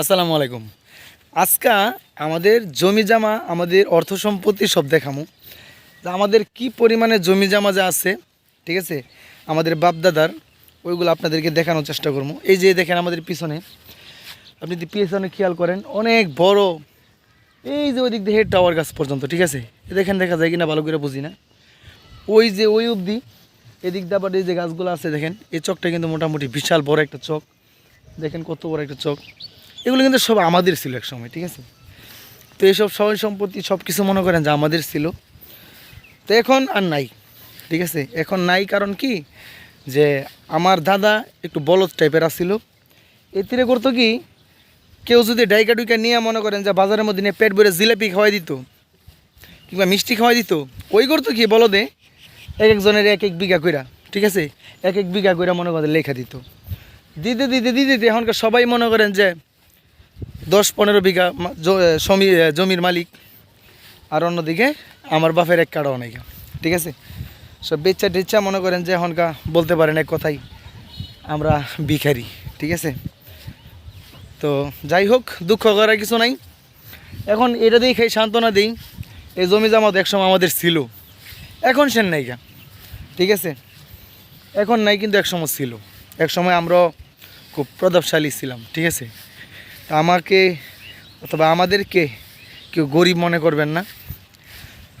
আসসালামু আলাইকুম। আজকা আমাদের জমি জামা, আমাদের অর্থ সম্পত্তি সব দেখামো। আমাদের কি পরিমাণে জমি জামা যা আছে, ঠিক আছে, আমাদের বাপদাদার, ওইগুলো আপনাদেরকে দেখানোর চেষ্টা করব এই যে দেখেন আমাদের পিছনে, আপনি যদি পিছনে খেয়াল করেন, অনেক বড়, এই যে ওই দিক দিয়ে টাওয়ার গাছ পর্যন্ত, ঠিক আছে? এ দেখেন দেখা যায় কিনা, ভালো করে বুঝি না। ওই যে ওই অবধি, এদিক দিয়ে আবার এই যে গাছগুলো আছে, দেখেন, এই চকটা কিন্তু মোটামুটি বিশাল বড় একটা চক। দেখেন কত বড় একটা চক। এগুলো কিন্তু সব আমাদের ছিল এক সময়, ঠিক আছে? তো এইসব সবাই সম্পত্তি সব কিছু মনে করেন যে আমাদের ছিল। তো এখন আর নাই, ঠিক আছে? এখন নাই কারণ কি? যে আমার দাদা একটু বলদ টাইপের আসছিল এতিরে করতো কি? কেউ যদি ডাইকা ডুইকা নিয়ে মনে করেন যে বাজারের মধ্যে নিয়ে পেট ভরে জিলাপি খাওয়াই দিত, কিংবা মিষ্টি খাওয়াই দিত, ওই করতো কি বলদে? এক একজনের এক এক বিঘা কইরা, ঠিক আছে? এক এক বিঘা কইরা মনে করেন লেখা দিত। দিতে দিতে দিতে দিতে এখনকার সবাই মনে করেন যে দশ পনেরো বিঘা জমি জমির মালিক। আর অন্যদিকে আমার বাপের এক কাড়াও নাই ঠিক আছে? সব বেচ্চা টেচ্চা মনে করেন যে এখনকার বলতে পারেন এক কথাই, আমরা ভিখারি। ঠিক আছে? তো যাই হোক, দুঃখ করার কিছু নাই। এখন এটা দিয়ে খাই সান্ত্বনা দিই। এই জমি জামাত একসময় আমাদের ছিল। এখন সেন নাই গা ঠিক আছে? এখন নাই কিন্তু একসময় ছিল। একসময় আমরা খুব প্রতাপশালী ছিলাম। ঠিক আছে? আমাকে অথবা আমাদেরকে কেউ গরিব মনে করবেন না।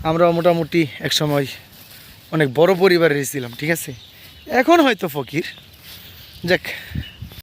আমরা মোটামুটি একসময় অনেক বড় পরিবারের ছিলাম, ঠিক আছে? এখন হয়তো ফকির। যাক